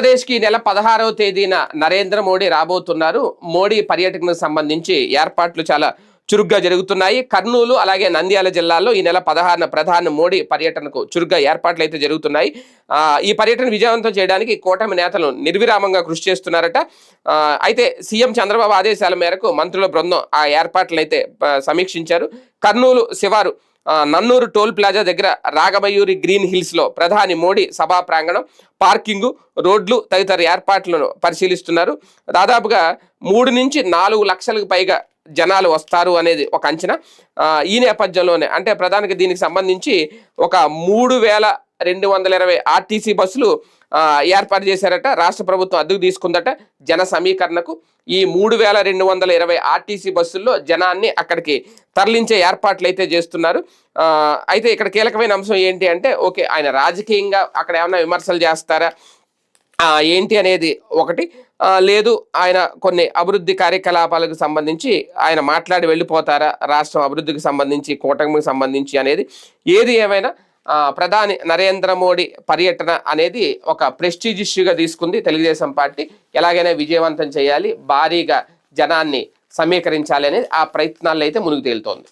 ఆంధ్రప్రదేశ్కి ఈ నెల పదహారవ తేదీన నరేంద్ర మోడీ రాబోతున్నారు. మోడీ పర్యటనకు సంబంధించి ఏర్పాట్లు చాలా చురుగ్గా జరుగుతున్నాయి. కర్నూలు అలాగే నంద్యాల జిల్లాల్లో ఈ నెల పదహారున ప్రధాని మోడీ పర్యటనకు చురుగ్గా ఏర్పాట్లు అయితే జరుగుతున్నాయి. ఈ పర్యటన విజయవంతం చేయడానికి కూటమి నేతలు నిర్విరామంగా కృషి చేస్తున్నారట. అయితే సీఎం చంద్రబాబు ఆదేశాల మేరకు మంత్రుల బృందం ఆ ఏర్పాట్లు అయితే సమీక్షించారు. కర్నూలు శివారు నన్నూరు టోల్ ప్లాజా దగ్గర రాగమయూరి గ్రీన్ హిల్స్లో ప్రధాని మోడీ సభా ప్రాంగణం పార్కింగు రోడ్లు తదితర ఏర్పాట్లను పరిశీలిస్తున్నారు. దాదాపుగా మూడు నుంచి నాలుగు లక్షలకు పైగా జనాలు వస్తారు అనేది ఒక అంచనా. ఈ నేపథ్యంలోనే అంటే ప్రధానికి దీనికి సంబంధించి ఒక మూడు వేల రెండు వందల ఇరవై ఆర్టీసీ బస్సులు ఏర్పాటు చేశారట. రాష్ట్ర ప్రభుత్వం అద్దెకు తీసుకుందట జన సమీకరణకు. ఈ మూడు వేల రెండు వందల ఇరవై ఆర్టీసీ బస్సుల్లో జనాన్ని అక్కడికి తరలించే ఏర్పాట్లు అయితే చేస్తున్నారు అయితే ఇక్కడ కీలకమైన అంశం ఏంటి అంటే ఓకే ఆయన రాజకీయంగా అక్కడ ఏమైనా విమర్శలు చేస్తారా? ఏంటి అనేది ఒకటి. లేదు ఆయన కొన్ని అభివృద్ధి కార్యకలాపాలకు సంబంధించి ఆయన మాట్లాడి వెళ్ళిపోతారా? రాష్ట్రం అభివృద్ధికి సంబంధించి కూటమికి సంబంధించి అనేది. ఏది ఏమైనా ప్రధాని నరేంద్ర మోడీ పర్యటన అనేది ఒక ప్రెస్టీజ్ ఇష్యూగా తీసుకుంది తెలుగుదేశం పార్టీ. ఎలాగైనా విజయవంతం చేయాలి భారీగా జనాన్ని సమీకరించాలి అనేది ఆ ప్రయత్నాల్లో అయితే మునిగి తేలుతోంది.